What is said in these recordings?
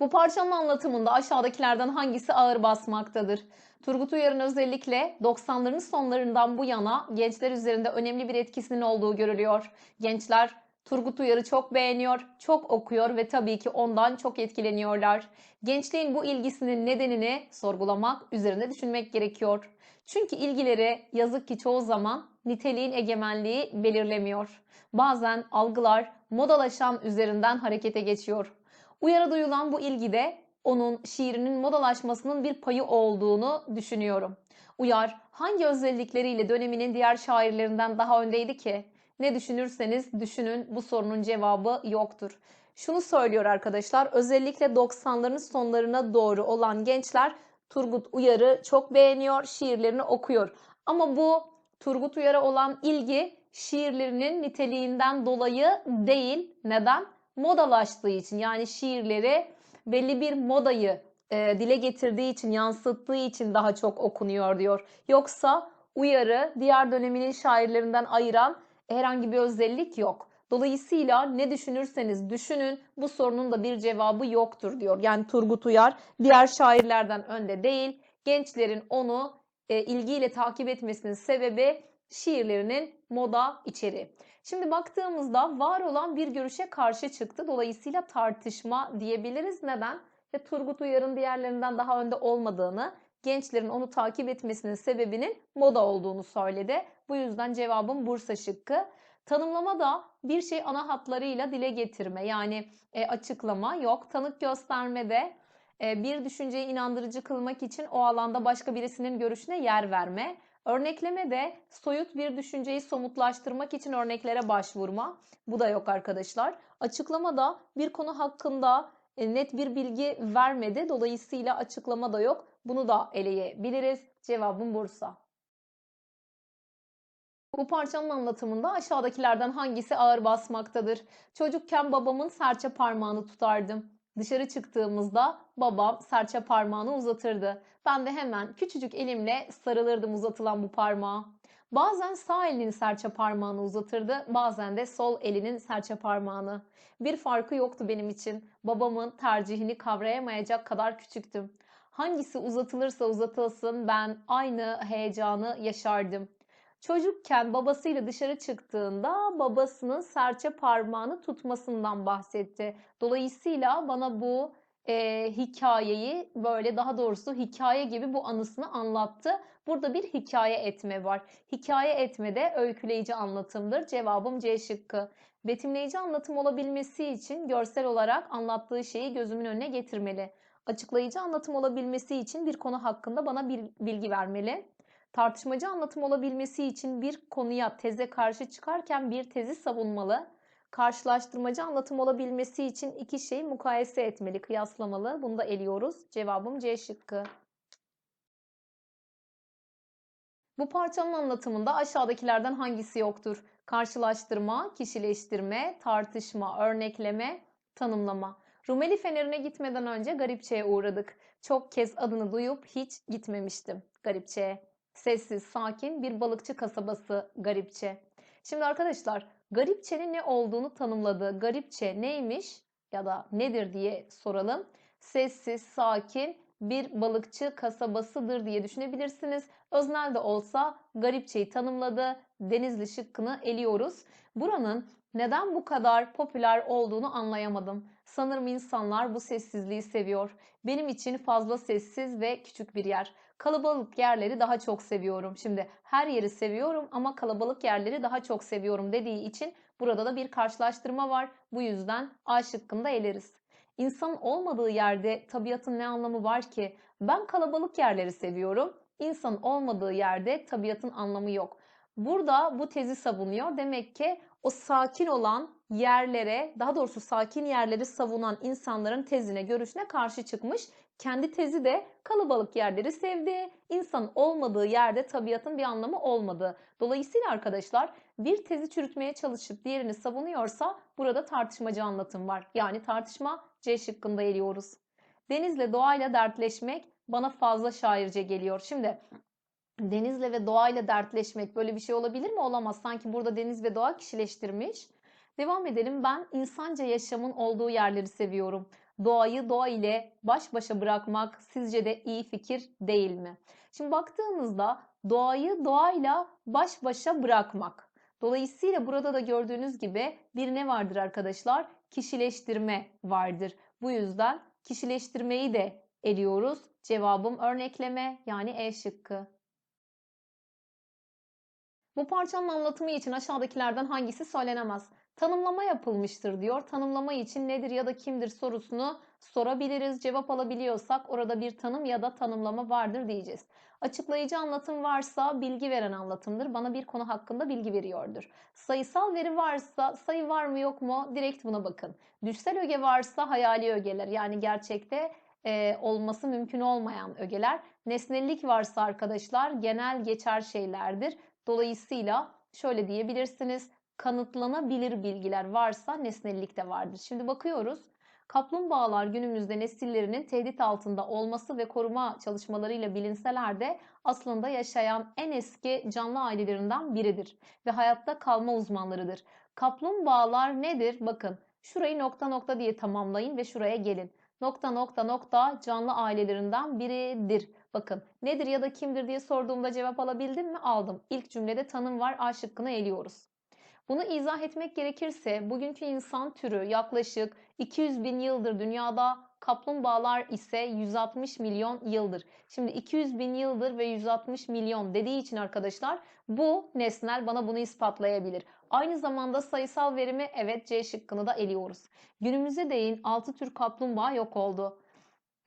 Bu parçanın anlatımında aşağıdakilerden hangisi ağır basmaktadır? Turgut Uyar'ın özellikle 90'ların sonlarından bu yana gençler üzerinde önemli bir etkisinin olduğu görülüyor. Gençler Turgut Uyar'ı çok beğeniyor, çok okuyor ve tabii ki ondan çok etkileniyorlar. Gençliğin bu ilgisinin nedenini sorgulamak, üzerinde düşünmek gerekiyor. Çünkü ilgileri yazık ki çoğu zaman niteliğin egemenliği belirlemiyor. Bazen algılar modalaşan üzerinden harekete geçiyor. Uyara duyulan bu ilgide onun şiirinin modalaşmasının bir payı olduğunu düşünüyorum. Uyar hangi özellikleriyle döneminin diğer şairlerinden daha öndeydi ki? Ne düşünürseniz düşünün bu sorunun cevabı yoktur. Şunu söylüyor arkadaşlar özellikle 90'ların sonlarına doğru olan gençler Turgut Uyar'ı çok beğeniyor, şiirlerini okuyor. Ama bu Turgut Uyar'a olan ilgi şiirlerinin niteliğinden dolayı değil. Neden? Modalaştığı için yani şiirleri belli bir modayı e, dile getirdiği için, yansıttığı için daha çok okunuyor diyor. Yoksa Uyar'ı diğer döneminin şairlerinden ayıran herhangi bir özellik yok. Dolayısıyla ne düşünürseniz düşünün bu sorunun da bir cevabı yoktur diyor. Yani Turgut Uyar diğer şairlerden önde değil. Gençlerin onu e, ilgiyle takip etmesinin sebebi şiirlerinin moda içeriği. Şimdi baktığımızda var olan bir görüşe karşı çıktı. Dolayısıyla tartışma diyebiliriz. Neden? Ve Turgut Uyar'ın diğerlerinden daha önde olmadığını, gençlerin onu takip etmesinin sebebinin moda olduğunu söyledi. Bu yüzden cevabım Bursa şıkkı. Tanımlama da bir şey ana hatlarıyla dile getirme yani e, açıklama yok. Tanık göstermede e, bir düşünceyi inandırıcı kılmak için o alanda başka birisinin görüşüne yer verme. Örnekleme de soyut bir düşünceyi somutlaştırmak için örneklere başvurma. Bu da yok arkadaşlar. Açıklama da bir konu hakkında e, net bir bilgi vermedi. Dolayısıyla açıklama da yok. Bunu da eleyebiliriz. Cevabım Bursa. Bu parçanın anlatımında aşağıdakilerden hangisi ağır basmaktadır? Çocukken babamın serçe parmağını tutardım. Dışarı çıktığımızda babam serçe parmağını uzatırdı. Ben de hemen küçücük elimle sarılırdım uzatılan bu parmağa. Bazen sağ elinin serçe parmağını uzatırdı, bazen de sol elinin serçe parmağını. Bir farkı yoktu benim için. Babamın tercihini kavrayamayacak kadar küçüktüm. Hangisi uzatılırsa uzatılsın ben aynı heyecanı yaşardım. Çocukken babasıyla dışarı çıktığında babasının serçe parmağını tutmasından bahsetti. Dolayısıyla bana bu e, hikayeyi böyle daha doğrusu hikaye gibi bu anısını anlattı. Burada bir hikaye etme var. Hikaye etme de öyküleyici anlatımdır. Cevabım C şıkkı. Betimleyici anlatım olabilmesi için görsel olarak anlattığı şeyi gözümün önüne getirmeli. Açıklayıcı anlatım olabilmesi için bir konu hakkında bana bir bilgi vermeli. Tartışmacı anlatım olabilmesi için bir konuya teze karşı çıkarken bir tezi savunmalı. Karşılaştırmacı anlatım olabilmesi için iki şeyi mukayese etmeli, kıyaslamalı. Bunu da eliyoruz. Cevabım C şıkkı. Bu parçanın anlatımında aşağıdakilerden hangisi yoktur? Karşılaştırma, kişileştirme, tartışma, örnekleme, tanımlama. Rumeli Feneri'ne gitmeden önce Garipçe'ye uğradık. Çok kez adını duyup hiç gitmemiştim Garipçe'ye. Sessiz, sakin bir balıkçı kasabası Garipçe. Şimdi arkadaşlar Garipçe'nin ne olduğunu tanımladığı Garipçe neymiş ya da nedir diye soralım. Sessiz, sakin bir balıkçı kasabasıdır diye düşünebilirsiniz. Öznel de olsa Garipçe'yi tanımladı. Denizli şıkkını eliyoruz. Buranın neden bu kadar popüler olduğunu anlayamadım. Sanırım insanlar bu sessizliği seviyor. Benim için fazla sessiz ve küçük bir yer. Kalabalık yerleri daha çok seviyorum. Şimdi her yeri seviyorum ama kalabalık yerleri daha çok seviyorum dediği için burada da bir karşılaştırma var. Bu yüzden A şıkkında eleriz. İnsan olmadığı yerde tabiatın ne anlamı var ki? Ben kalabalık yerleri seviyorum. İnsan olmadığı yerde tabiatın anlamı yok. Burada bu tezi savunuyor. Demek ki o sakin olan yerlere, daha doğrusu sakin yerleri savunan insanların tezine, görüşüne karşı çıkmış. Kendi tezi de kalabalık yerleri sevdi. İnsan olmadığı yerde tabiatın bir anlamı olmadığı. Dolayısıyla arkadaşlar bir tezi çürütmeye çalışıp diğerini savunuyorsa burada tartışmacı anlatım var. Yani tartışma C şıkkında eliyoruz. Denizle doğayla dertleşmek bana fazla şairce geliyor. Şimdi denizle ve doğayla dertleşmek böyle bir şey olabilir mi? Olamaz. Sanki burada deniz ve doğa kişileştirmiş. Devam edelim. Ben insanca yaşamın olduğu yerleri seviyorum. doğayı doğa ile baş başa bırakmak sizce de iyi fikir değil mi? Şimdi baktığımızda doğayı doğayla baş başa bırakmak. Dolayısıyla burada da gördüğünüz gibi bir ne vardır arkadaşlar? Kişileştirme vardır. Bu yüzden kişileştirmeyi de eliyoruz. Cevabım örnekleme yani E şıkkı. Bu parçanın anlatımı için aşağıdakilerden hangisi söylenemez? Tanımlama yapılmıştır diyor. Tanımlama için nedir ya da kimdir sorusunu sorabiliriz. Cevap alabiliyorsak orada bir tanım ya da tanımlama vardır diyeceğiz. Açıklayıcı anlatım varsa bilgi veren anlatımdır. Bana bir konu hakkında bilgi veriyordur. Sayısal veri varsa sayı var mı yok mu direkt buna bakın. Düşsel öge varsa hayali ögeler yani gerçekte e, olması mümkün olmayan ögeler. Nesnellik varsa arkadaşlar genel geçer şeylerdir. Dolayısıyla şöyle diyebilirsiniz. Kanıtlanabilir bilgiler varsa nesnellik de vardır. Şimdi bakıyoruz. Kaplumbağalar günümüzde nesillerinin tehdit altında olması ve koruma çalışmalarıyla bilinseler de aslında yaşayan en eski canlı ailelerinden biridir ve hayatta kalma uzmanlarıdır. Kaplumbağalar nedir? Bakın şurayı nokta nokta diye tamamlayın ve şuraya gelin. Nokta nokta nokta canlı ailelerinden biridir. Bakın nedir ya da kimdir diye sorduğumda cevap alabildim mi? Aldım. İlk cümlede tanım var. A şıkkını eliyoruz. Bunu izah etmek gerekirse bugünkü insan türü yaklaşık 200 bin yıldır dünyada kaplumbağalar ise 160 milyon yıldır. Şimdi 200 bin yıldır ve 160 milyon dediği için arkadaşlar bu nesnel bana bunu ispatlayabilir. Aynı zamanda sayısal verimi evet C şıkkını da eliyoruz. Günümüze değin 6 tür kaplumbağa yok oldu.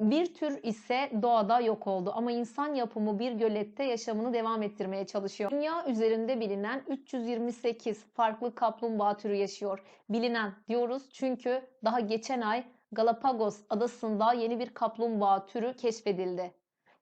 Bir tür ise doğada yok oldu ama insan yapımı bir gölette yaşamını devam ettirmeye çalışıyor. Dünya üzerinde bilinen 328 farklı kaplumbağa türü yaşıyor. Bilinen diyoruz çünkü daha geçen ay Galapagos adasında yeni bir kaplumbağa türü keşfedildi.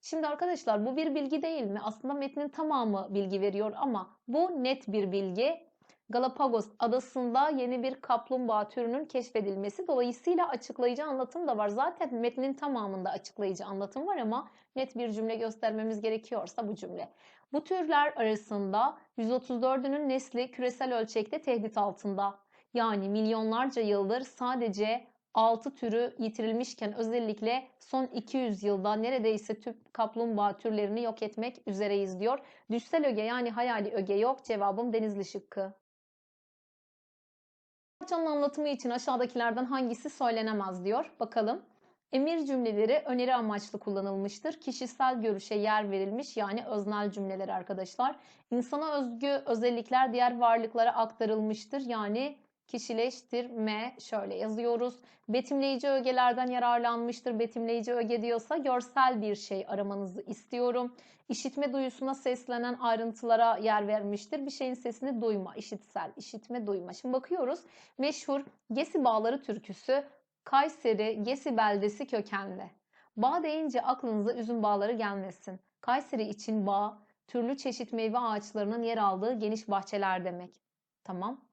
Şimdi arkadaşlar bu bir bilgi değil mi? Aslında metnin tamamı bilgi veriyor ama bu net bir bilgi. Galapagos adasında yeni bir kaplumbağa türünün keşfedilmesi. Dolayısıyla açıklayıcı anlatım da var. Zaten metnin tamamında açıklayıcı anlatım var ama net bir cümle göstermemiz gerekiyorsa bu cümle. Bu türler arasında 134'ünün nesli küresel ölçekte tehdit altında. Yani milyonlarca yıldır sadece 6 türü yitirilmişken özellikle son 200 yılda neredeyse tüm kaplumbağa türlerini yok etmek üzereyiz diyor. Düşsel öge yani hayali öge yok. Cevabım denizli şıkkı. Parçanın anlatımı için aşağıdakilerden hangisi söylenemez diyor. Bakalım. Emir cümleleri öneri amaçlı kullanılmıştır. Kişisel görüşe yer verilmiş yani öznel cümleler arkadaşlar. İnsana özgü özellikler diğer varlıklara aktarılmıştır. Yani kişileştirme şöyle yazıyoruz. Betimleyici ögelerden yararlanmıştır. Betimleyici öge diyorsa görsel bir şey aramanızı istiyorum. İşitme duyusuna seslenen ayrıntılara yer vermiştir. Bir şeyin sesini duyma, işitsel, işitme, duyma. Şimdi bakıyoruz. Meşhur Gesi Bağları türküsü Kayseri Gesi beldesi kökenli. Bağ deyince aklınıza üzüm bağları gelmesin. Kayseri için bağ, türlü çeşit meyve ağaçlarının yer aldığı geniş bahçeler demek. Tamam.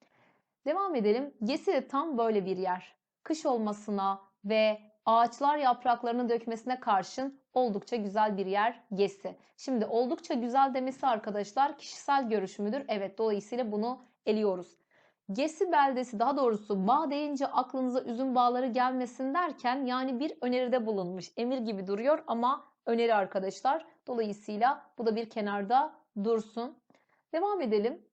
Devam edelim. Gesi de tam böyle bir yer. Kış olmasına ve ağaçlar yapraklarını dökmesine karşın oldukça güzel bir yer Gesi. Şimdi oldukça güzel demesi arkadaşlar kişisel görüş müdür? Evet dolayısıyla bunu eliyoruz. Gesi beldesi daha doğrusu bağ deyince aklınıza üzüm bağları gelmesin derken yani bir öneride bulunmuş. Emir gibi duruyor ama öneri arkadaşlar. Dolayısıyla bu da bir kenarda dursun. Devam edelim.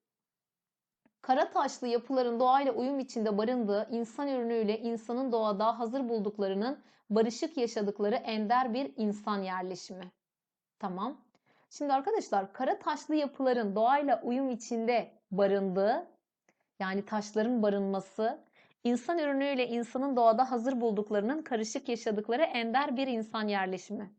Kara taşlı yapıların doğayla uyum içinde barındığı insan ürünüyle insanın doğada hazır bulduklarının barışık yaşadıkları ender bir insan yerleşimi. Tamam. Şimdi arkadaşlar kara taşlı yapıların doğayla uyum içinde barındığı yani taşların barınması insan ürünüyle insanın doğada hazır bulduklarının karışık yaşadıkları ender bir insan yerleşimi.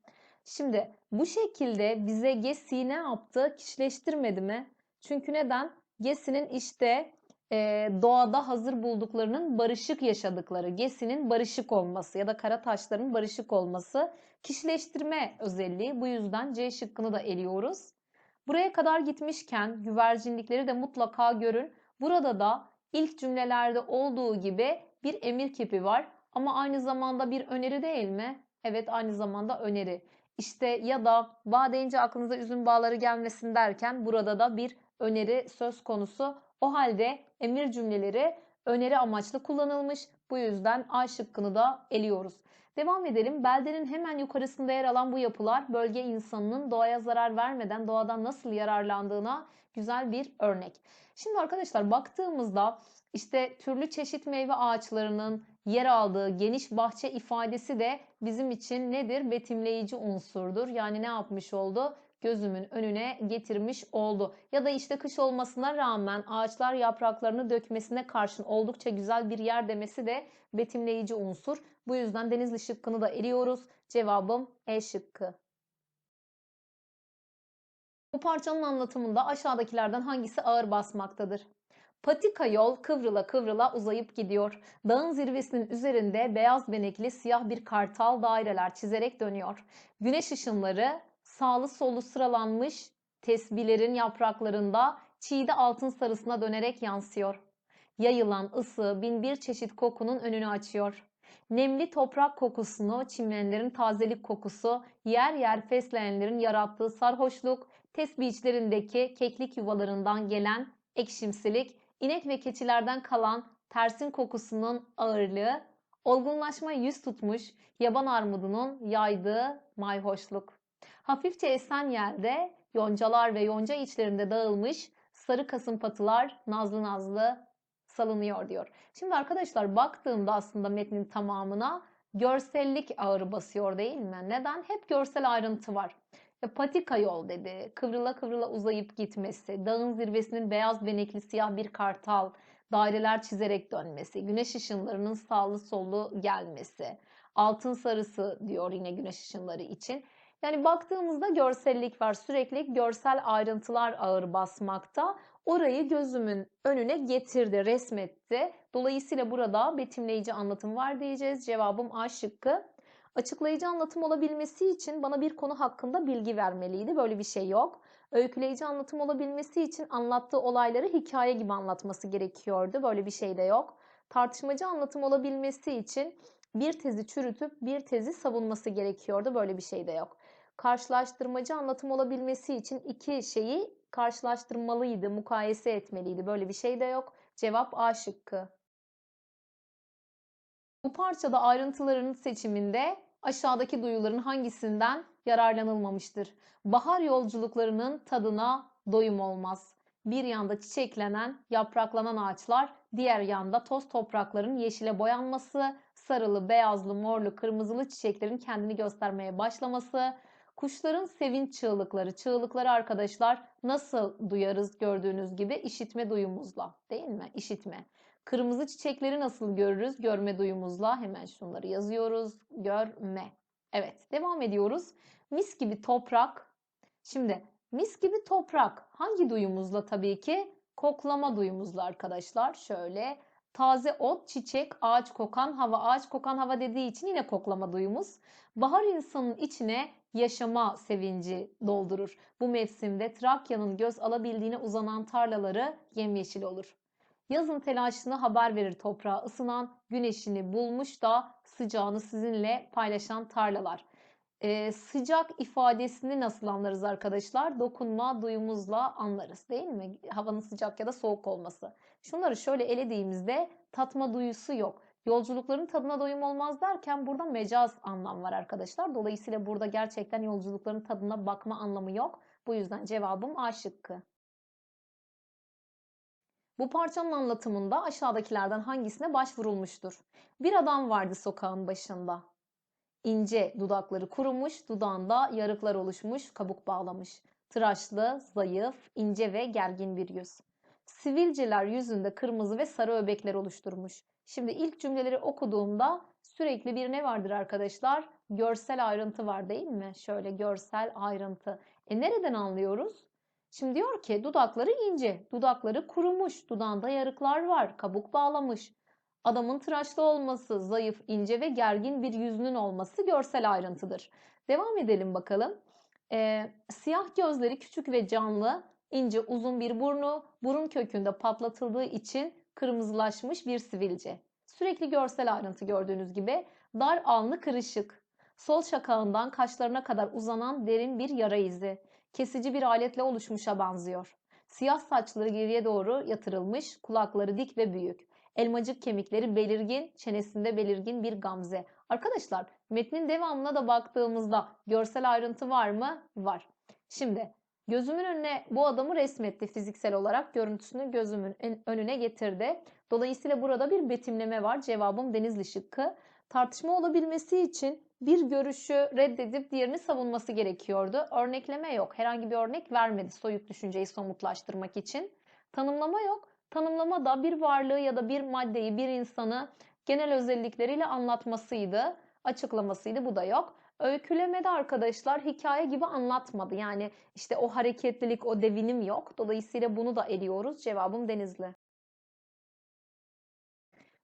Şimdi bu şekilde bize Gesi ne yaptı? Kişileştirmedi mi? Çünkü neden? Gesi'nin işte e, doğada hazır bulduklarının barışık yaşadıkları, Gesi'nin barışık olması ya da kara taşların barışık olması kişileştirme özelliği. Bu yüzden C şıkkını da eliyoruz. Buraya kadar gitmişken güvercinlikleri de mutlaka görün. Burada da ilk cümlelerde olduğu gibi bir emir kipi var ama aynı zamanda bir öneri değil mi? Evet aynı zamanda öneri. İşte ya da bağ deyince aklınıza üzüm bağları gelmesin derken burada da bir öneri söz konusu. O halde emir cümleleri öneri amaçlı kullanılmış. Bu yüzden A şıkkını da eliyoruz. Devam edelim. Beldenin hemen yukarısında yer alan bu yapılar bölge insanının doğaya zarar vermeden doğadan nasıl yararlandığına güzel bir örnek. Şimdi arkadaşlar baktığımızda işte türlü çeşit meyve ağaçlarının yer aldığı geniş bahçe ifadesi de bizim için nedir? Betimleyici unsurdur. Yani ne yapmış oldu? Gözümün önüne getirmiş oldu. Ya da işte kış olmasına rağmen ağaçlar yapraklarını dökmesine karşın oldukça güzel bir yer demesi de betimleyici unsur. Bu yüzden Denizli şıkkını da eliyoruz. Cevabım E şıkkı. Bu parçanın anlatımında aşağıdakilerden hangisi ağır basmaktadır? Patika yol kıvrıla kıvrıla uzayıp gidiyor. Dağın zirvesinin üzerinde beyaz benekli siyah bir kartal daireler çizerek dönüyor. Güneş ışınları sağlı sollu sıralanmış tesbilerin yapraklarında çiğde altın sarısına dönerek yansıyor. Yayılan ısı bin bir çeşit kokunun önünü açıyor. Nemli toprak kokusunu, çimenlerin tazelik kokusu, yer yer fesleğenlerin yarattığı sarhoşluk, tesbihçilerindeki keklik yuvalarından gelen ekşimsilik, inek ve keçilerden kalan tersin kokusunun ağırlığı, olgunlaşma yüz tutmuş yaban armudunun yaydığı mayhoşluk. Hafifçe esen yerde yoncalar ve yonca içlerinde dağılmış sarı kasımpatılar nazlı nazlı salınıyor diyor. Şimdi arkadaşlar baktığımda aslında metnin tamamına görsellik ağır basıyor değil mi? Neden? Hep görsel ayrıntı var. E, patika yol dedi. Kıvrıla kıvrıla uzayıp gitmesi, dağın zirvesinin beyaz benekli siyah bir kartal, daireler çizerek dönmesi, güneş ışınlarının sağlı sollu gelmesi, altın sarısı diyor yine güneş ışınları için. Yani baktığımızda görsellik var. Sürekli görsel ayrıntılar ağır basmakta. Orayı gözümün önüne getirdi, resmetti. Dolayısıyla burada betimleyici anlatım var diyeceğiz. Cevabım A şıkkı. Açıklayıcı anlatım olabilmesi için bana bir konu hakkında bilgi vermeliydi. Böyle bir şey yok. Öyküleyici anlatım olabilmesi için anlattığı olayları hikaye gibi anlatması gerekiyordu. Böyle bir şey de yok. Tartışmacı anlatım olabilmesi için bir tezi çürütüp bir tezi savunması gerekiyordu. Böyle bir şey de yok. Karşılaştırmacı anlatım olabilmesi için iki şeyi karşılaştırmalıydı, mukayese etmeliydi. Böyle bir şey de yok. Cevap A şıkkı. Bu parçada ayrıntıların seçiminde aşağıdaki duyuların hangisinden yararlanılmamıştır? Bahar yolculuklarının tadına doyum olmaz. Bir yanda çiçeklenen, yapraklanan ağaçlar, diğer yanda toz toprakların yeşile boyanması, sarılı, beyazlı, morlu, kırmızılı çiçeklerin kendini göstermeye başlaması, kuşların sevinç çığlıkları, çığlıkları arkadaşlar nasıl duyarız gördüğünüz gibi işitme duyumuzla değil mi? İşitme. Kırmızı çiçekleri nasıl görürüz? Görme duyumuzla hemen şunları yazıyoruz. Görme. Evet devam ediyoruz. Mis gibi toprak. Şimdi mis gibi toprak hangi duyumuzla tabii ki? Koklama duyumuzla arkadaşlar. Şöyle taze ot, çiçek, ağaç kokan hava, ağaç kokan hava dediği için yine koklama duyumuz. Bahar insanın içine yaşama sevinci doldurur. Bu mevsimde Trakya'nın göz alabildiğine uzanan tarlaları yemyeşil olur. Yazın telaşını haber verir toprağa ısınan, güneşini bulmuş da sıcağını sizinle paylaşan tarlalar. Ee, sıcak ifadesini nasıl anlarız arkadaşlar? Dokunma duyumuzla anlarız değil mi? Havanın sıcak ya da soğuk olması. Şunları şöyle elediğimizde tatma duyusu yok. Yolculukların tadına doyum olmaz derken burada mecaz anlam var arkadaşlar. Dolayısıyla burada gerçekten yolculukların tadına bakma anlamı yok. Bu yüzden cevabım A şıkkı. Bu parçanın anlatımında aşağıdakilerden hangisine başvurulmuştur? Bir adam vardı sokağın başında. İnce dudakları kurumuş, dudağında yarıklar oluşmuş, kabuk bağlamış. Tıraşlı, zayıf, ince ve gergin bir yüz. Sivilceler yüzünde kırmızı ve sarı öbekler oluşturmuş. Şimdi ilk cümleleri okuduğumda sürekli bir ne vardır arkadaşlar? Görsel ayrıntı var değil mi? Şöyle görsel ayrıntı. E nereden anlıyoruz? Şimdi diyor ki dudakları ince, dudakları kurumuş, dudağında yarıklar var, kabuk bağlamış. Adamın tıraşlı olması, zayıf, ince ve gergin bir yüzünün olması görsel ayrıntıdır. Devam edelim bakalım. Ee, siyah gözleri küçük ve canlı, ince uzun bir burnu, burun kökünde patlatıldığı için kırmızılaşmış bir sivilce. Sürekli görsel ayrıntı gördüğünüz gibi dar alnı kırışık. Sol şakağından kaşlarına kadar uzanan derin bir yara izi kesici bir aletle oluşmuşa benziyor. Siyah saçları geriye doğru yatırılmış, kulakları dik ve büyük. Elmacık kemikleri belirgin, çenesinde belirgin bir gamze. Arkadaşlar metnin devamına da baktığımızda görsel ayrıntı var mı? Var. Şimdi gözümün önüne bu adamı resmetti fiziksel olarak. Görüntüsünü gözümün önüne getirdi. Dolayısıyla burada bir betimleme var. Cevabım Denizli şıkkı. Tartışma olabilmesi için bir görüşü reddedip diğerini savunması gerekiyordu. Örnekleme yok. Herhangi bir örnek vermedi soyut düşünceyi somutlaştırmak için. Tanımlama yok. Tanımlama da bir varlığı ya da bir maddeyi, bir insanı genel özellikleriyle anlatmasıydı, açıklamasıydı. Bu da yok. Öykülemede arkadaşlar hikaye gibi anlatmadı. Yani işte o hareketlilik, o devinim yok. Dolayısıyla bunu da eliyoruz. Cevabım Denizli.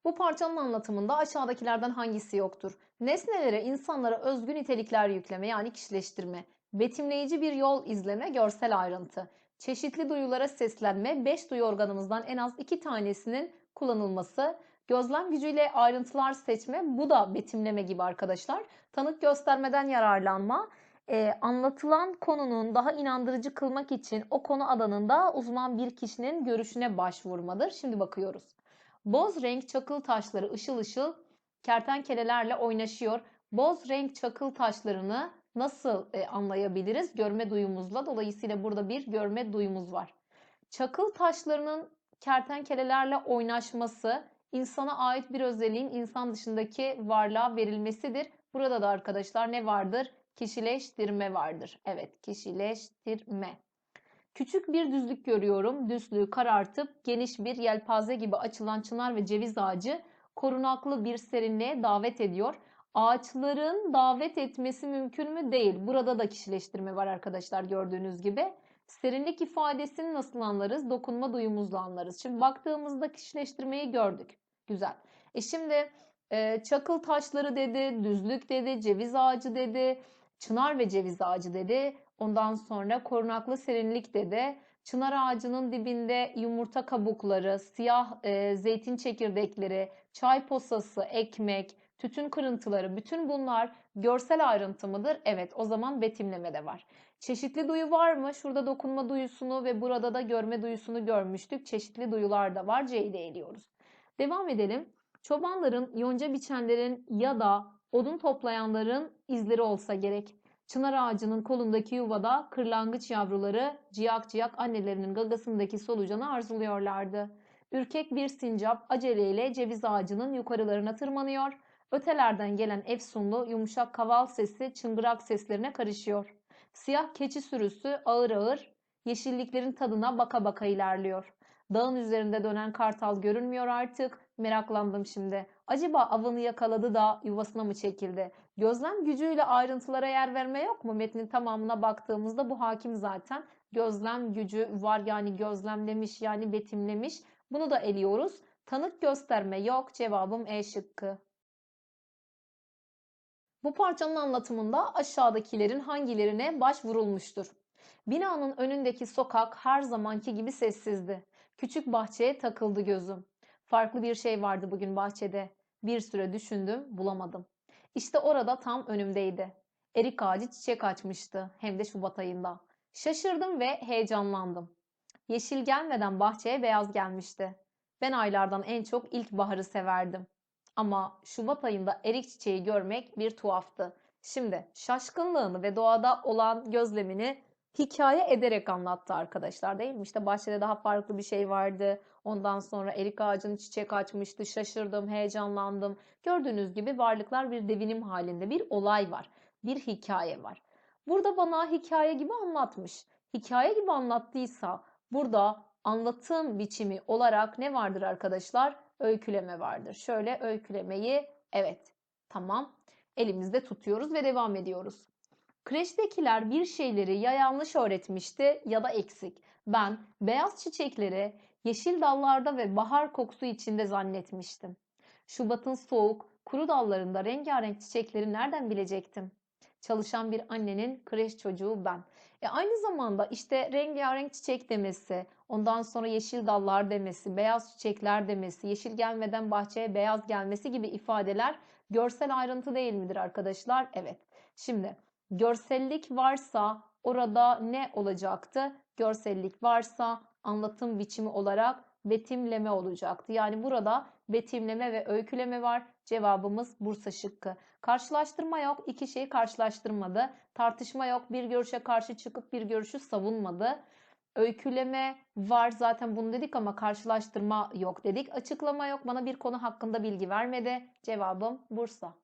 Bu parçanın anlatımında aşağıdakilerden hangisi yoktur? Nesnelere, insanlara özgü nitelikler yükleme yani kişileştirme, betimleyici bir yol izleme, görsel ayrıntı, çeşitli duyulara seslenme, 5 duyu organımızdan en az 2 tanesinin kullanılması, gözlem gücüyle ayrıntılar seçme, bu da betimleme gibi arkadaşlar. Tanık göstermeden yararlanma, e, anlatılan konunun daha inandırıcı kılmak için o konu alanında uzman bir kişinin görüşüne başvurmadır. Şimdi bakıyoruz. Boz renk çakıl taşları ışıl ışıl kertenkelelerle oynaşıyor. Boz renk çakıl taşlarını nasıl e, anlayabiliriz? Görme duyumuzla. Dolayısıyla burada bir görme duyumuz var. Çakıl taşlarının kertenkelelerle oynaşması insana ait bir özelliğin insan dışındaki varlığa verilmesidir. Burada da arkadaşlar ne vardır? Kişileştirme vardır. Evet, kişileştirme. Küçük bir düzlük görüyorum. Düzlüğü karartıp geniş bir yelpaze gibi açılan çınar ve ceviz ağacı korunaklı bir serinliğe davet ediyor. Ağaçların davet etmesi mümkün mü? Değil. Burada da kişileştirme var arkadaşlar gördüğünüz gibi. Serinlik ifadesini nasıl anlarız? Dokunma duyumuzla anlarız. Şimdi baktığımızda kişileştirmeyi gördük. Güzel. E şimdi e, çakıl taşları dedi, düzlük dedi, ceviz ağacı dedi, çınar ve ceviz ağacı dedi. Ondan sonra korunaklı serinlik dedi. Çınar ağacının dibinde yumurta kabukları, siyah e, zeytin çekirdekleri, çay posası, ekmek, tütün kırıntıları bütün bunlar görsel ayrıntı mıdır? Evet o zaman betimleme de var. Çeşitli duyu var mı? Şurada dokunma duyusunu ve burada da görme duyusunu görmüştük. Çeşitli duyular da var. C'yi de eliyoruz. Devam edelim. Çobanların, yonca biçenlerin ya da odun toplayanların izleri olsa gerek. Çınar ağacının kolundaki yuvada kırlangıç yavruları ciyak ciyak annelerinin gagasındaki solucanı arzuluyorlardı. Ürkek bir sincap aceleyle ceviz ağacının yukarılarına tırmanıyor. Ötelerden gelen efsunlu yumuşak kaval sesi çıngırak seslerine karışıyor. Siyah keçi sürüsü ağır ağır yeşilliklerin tadına baka baka ilerliyor. Dağın üzerinde dönen kartal görünmüyor artık. Meraklandım şimdi. Acaba avını yakaladı da yuvasına mı çekildi? Gözlem gücüyle ayrıntılara yer verme yok mu? Metnin tamamına baktığımızda bu hakim zaten. Gözlem gücü var yani gözlemlemiş yani betimlemiş. Bunu da eliyoruz. Tanık gösterme yok. Cevabım E şıkkı. Bu parçanın anlatımında aşağıdakilerin hangilerine başvurulmuştur? Binanın önündeki sokak her zamanki gibi sessizdi. Küçük bahçeye takıldı gözüm. Farklı bir şey vardı bugün bahçede. Bir süre düşündüm, bulamadım. İşte orada tam önümdeydi. Erik ağacı çiçek açmıştı, hem de Şubat ayında. Şaşırdım ve heyecanlandım. Yeşil gelmeden bahçeye beyaz gelmişti. Ben aylardan en çok ilkbaharı severdim. Ama Şubat ayında erik çiçeği görmek bir tuhaftı. Şimdi şaşkınlığını ve doğada olan gözlemini hikaye ederek anlattı arkadaşlar değil mi? İşte bahçede daha farklı bir şey vardı. Ondan sonra erik ağacının çiçek açmıştı. Şaşırdım, heyecanlandım. Gördüğünüz gibi varlıklar bir devinim halinde. Bir olay var. Bir hikaye var. Burada bana hikaye gibi anlatmış. Hikaye gibi anlattıysa burada anlatım biçimi olarak ne vardır arkadaşlar? Öyküleme vardır. Şöyle öykülemeyi evet tamam elimizde tutuyoruz ve devam ediyoruz. Kreştekiler bir şeyleri ya yanlış öğretmişti ya da eksik. Ben beyaz çiçekleri yeşil dallarda ve bahar kokusu içinde zannetmiştim. Şubat'ın soğuk, kuru dallarında rengarenk çiçekleri nereden bilecektim? Çalışan bir annenin kreş çocuğu ben. E aynı zamanda işte rengarenk çiçek demesi, ondan sonra yeşil dallar demesi, beyaz çiçekler demesi, yeşil gelmeden bahçeye beyaz gelmesi gibi ifadeler görsel ayrıntı değil midir arkadaşlar? Evet. Şimdi görsellik varsa orada ne olacaktı? Görsellik varsa anlatım biçimi olarak betimleme olacaktı. Yani burada betimleme ve öyküleme var. Cevabımız Bursa şıkkı. Karşılaştırma yok. İki şeyi karşılaştırmadı. Tartışma yok. Bir görüşe karşı çıkıp bir görüşü savunmadı. Öyküleme var zaten bunu dedik ama karşılaştırma yok dedik. Açıklama yok. Bana bir konu hakkında bilgi vermedi. Cevabım Bursa.